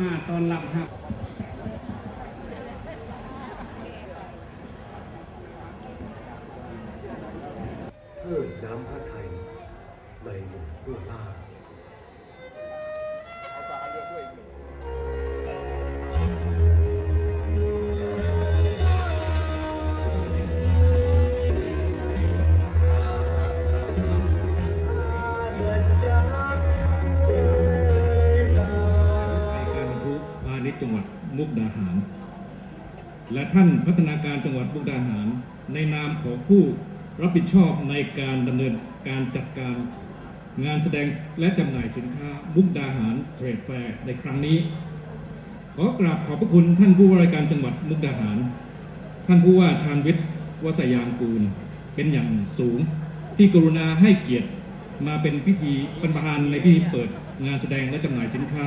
มาตอนหลับครับเพิ่มน้ำพระไทยในหมู่เพื่อล่า มุกดาหาร และท่านพัฒนาการจังหวัดมุกดาหาร ในนามของผู้รับผิดชอบในการดำเนินการจัดการงานแสดงและจำหน่ายสินค้ามุกดาหารเทรดแฟร์ในครั้งนี้ ขอกราบขอบพระคุณท่านผู้ว่าราชการจังหวัดมุกดาหาร ท่านผู้ว่าชาญวิทย์วสยามกูล เป็นอย่างสูง ที่กรุณาให้เกียรติมาเป็นพิธีเป็นประธานในพิธีเปิดงานแสดงและจำหน่ายสินค้า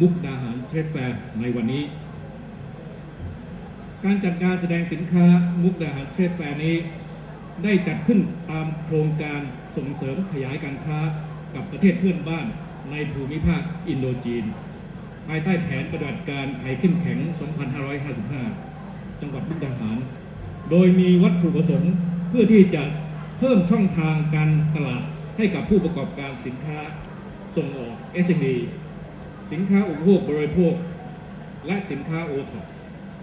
มุกดาหารเทรดแฟร์ในวันนี้ การจัดการแสดงสินค้ามุกดาหารเทรดแฟร์นี้ ได้จัดขึ้นตามโครงการส่งเสริมขยายการค้ากับประเทศเพื่อนบ้านในภูมิภาคอินโดจีน ภายใต้แผนปฏิบัติการไทยเข้มแข็ง 2555 จังหวัดมุกดาหาร โดยมีวัตถุประสงค์เพื่อที่จะเพิ่มช่องทางการตลาดให้กับผู้ประกอบการสินค้าส่งออก SME สินค้าอุปโภคบริโภค และสินค้าโอท็อป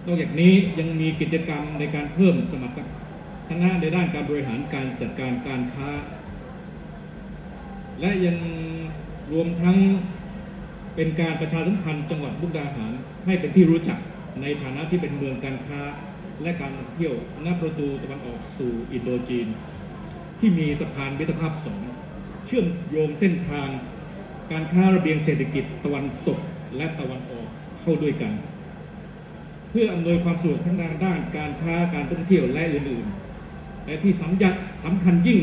นอกจากนี้ยังมีกิจกรรมในการเพิ่มสมรรถนะในด้านการบริหารการจัดการการค้า และยังรวมทั้งเป็นการประชาสัมพันธ์จังหวัดมุกดาหารให้เป็นที่รู้จักในฐานะที่เป็นเมืองการค้า และการท่องเที่ยวหน้าประตูตะวันออกสู่อินโดจีน ที่มีสะพานมิตรภาพสองเชื่อมโยงเส้นทาง การค้าระเบียงเศรษฐกิจตะวันตกและตะวันออกเข้าด้วยกัน เพื่ออำนวยความสะดวกทั้งทางด้านการค้าการท่องเที่ยวและอื่นๆและที่สำคัญสำคัญยิ่ง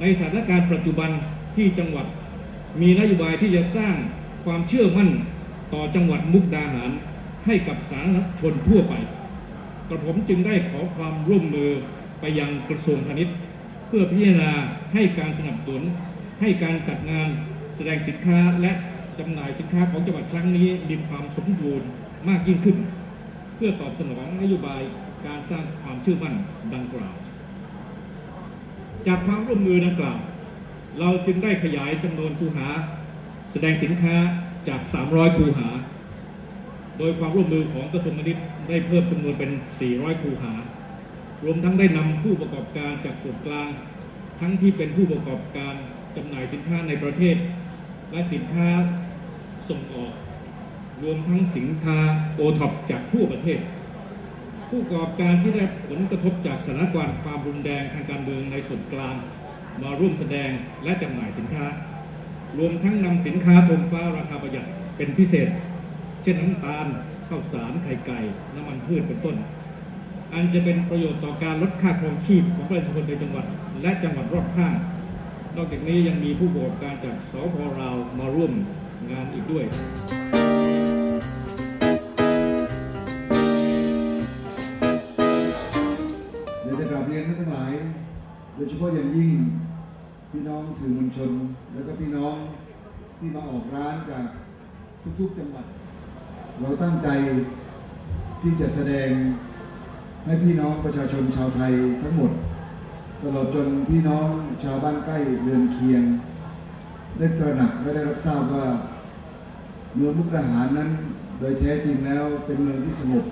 ในสถานการณ์ปัจจุบันที่จังหวัด มีนโยบายที่จะสร้างความเชื่อมั่นต่อจังหวัดมุกดาหารให้กับสาธารณชนทั่วไปกระผมจึงได้ขอความร่วมมือไปยังกระทรวงพาณิชย์ เพื่อพิจารณาให้การสนับสนุนให้การจัดงาน ดงสินค้าและจำหน่ายสินค้าของจังหวัดครั้งนี้มีความสมบูรณ์มากยิ่งขึ้น เพื่อตอบสนองนโยบายการสร้างความเชื่อมั่นดังกล่าว จากความร่วมมือดังกล่าว เราจึงได้ขยายจำนวนคูหา แสดงสินค้าจาก 300 คูหา โดยความร่วมมือของกระทรวงพาณิชย์ได้เพิ่มจำนวนเป็น 400 คูหา รวมทั้งได้นำผู้ประกอบการจากส่วนกลาง ทั้งที่เป็นผู้ประกอบการจำหน่ายสินค้าในประเทศ และสินค้าส่งออก รวมทั้งสินค้าโอท็อปจากทั่วประเทศ ผู้ประกอบการที่ได้ผลกระทบจากสถานการณ์ความรุนแรงทางการเมืองในส่วนกลาง มาร่วมแสดงและจำหน่ายสินค้า รวมทั้งนำสินค้าธงฟ้าราคาประหยัดเป็นพิเศษ เช่นน้ำตาลข้าวสารไข่ไก่ น้ำมันพืชเป็นต้น อันจะเป็นประโยชน์ต่อการลดค่าครองชีพของประชาชนในจังหวัด และจังหวัดรอบข้าง นอกจากนี้ยังมีผู้ประกอบการจากสพราวมาร่วมงานอีกด้วยเดี๋ยวจะกราบเรียนท่านทั้งหลาย โดยเฉพาะอย่างยิ่งพี่น้องสื่อมวลชน แล้วก็พี่น้องที่มาออกร้านจากทุกๆจังหวัด เราตั้งใจที่จะแสดงให้พี่น้องประชาชนชาวไทยทั้งหมด ตลอดจนพี่น้องชาวบ้านใกล้เรือนเคียง ได้ตระหนักและได้รับทราบว่า เมืองมุกดาหารนั้น โดยแท้จริงแล้วเป็นเมืองที่สงบ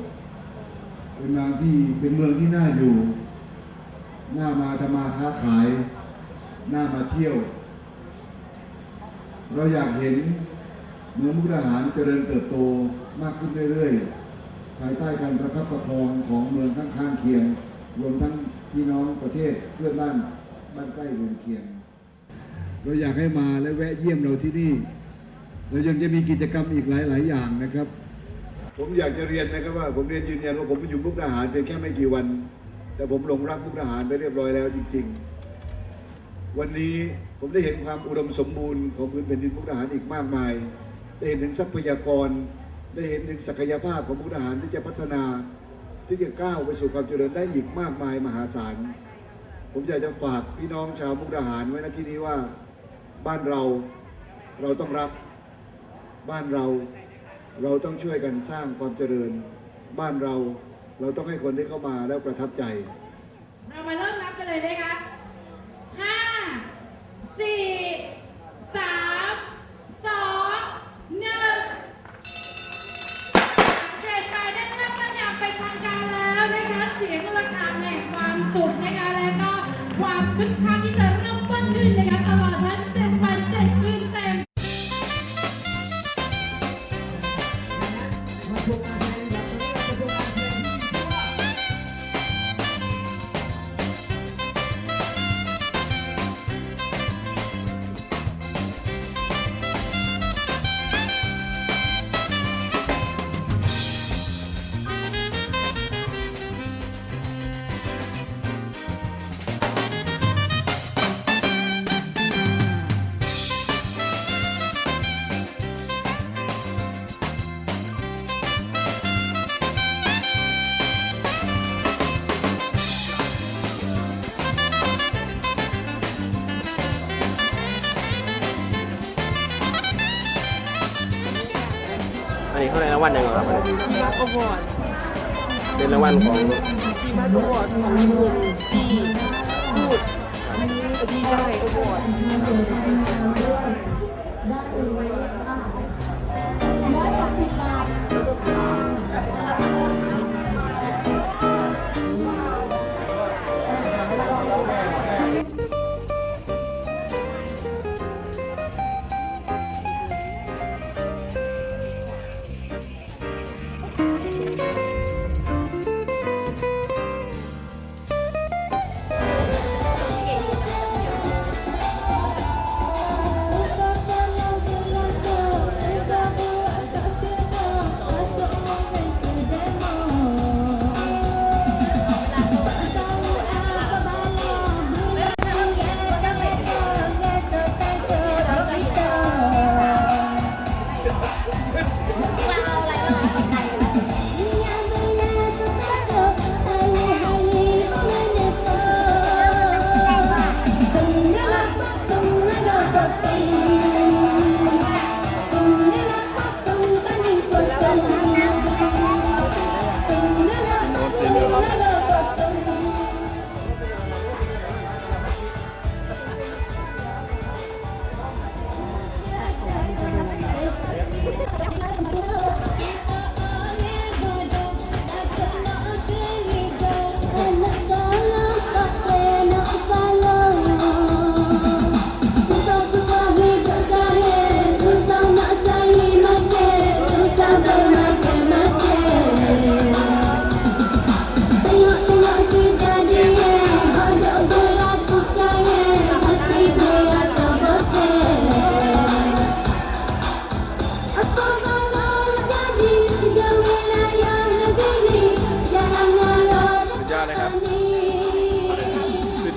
เป็นเมืองที่เป็นเมืองที่น่าอยู่ น่ามาทำมาค้าขาย น่ามาเที่ยว เราอยากเห็นเมืองมุกดาหารเจริญเติบโตมากขึ้นเรื่อยๆ ภายใต้การประคับประคองของเมืองข้างๆเคียง รวมทั้ง พี่น้องประเทศเพื่อนบ้านบ้านใกล้เรือนเคียง เราอยากให้มาและแวะเยี่ยมเราที่นี่ เรายังจะมีกิจกรรมอีกหลาย ๆ อย่างนะครับ ผมอยากจะเรียนนะครับว่าผมเรียนยืนยันว่าผมมาอยู่มุกดาหารเพียงแค่ไม่กี่วัน แต่ผมหลงรักมุกดาหารไปเรียบร้อยแล้วจริง ๆ วันนี้ผมได้เห็นความอุดมสมบูรณ์ของพื้นแผ่นดินมุกดาหารอีกมากมาย ได้เห็นถึงทรัพยากร ได้เห็นถึงศักยภาพของมุกดาหารที่จะพัฒนา ที่จะก้าวไปสู่ความเจริญได้อีกมากมายมหาศาล ผมอยากจะฝากพี่น้องชาวมุกดาหารไว้ณที่นี้ว่าบ้านเราเราต้องรัก บ้านเราเราต้องช่วยกันสร้างความเจริญ บ้านเราเราต้องให้คนที่เข้ามาแล้วประทับใจ เรามาเริ่มนับกันเลยนะคะ สุดนะคะและก็ความคึกคักที่จะเริ่มต้นขึ้นนะคะตลอดทั้ง รางวัลยังไงครับอันนี้ทีมาอวอร์ดเป็นรางวัลของทีมาอวอร์ดของคนที่พูดที่ได้อวอร์ด Amen.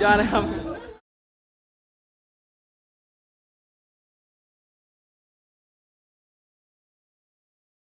जा रहे हैं हम।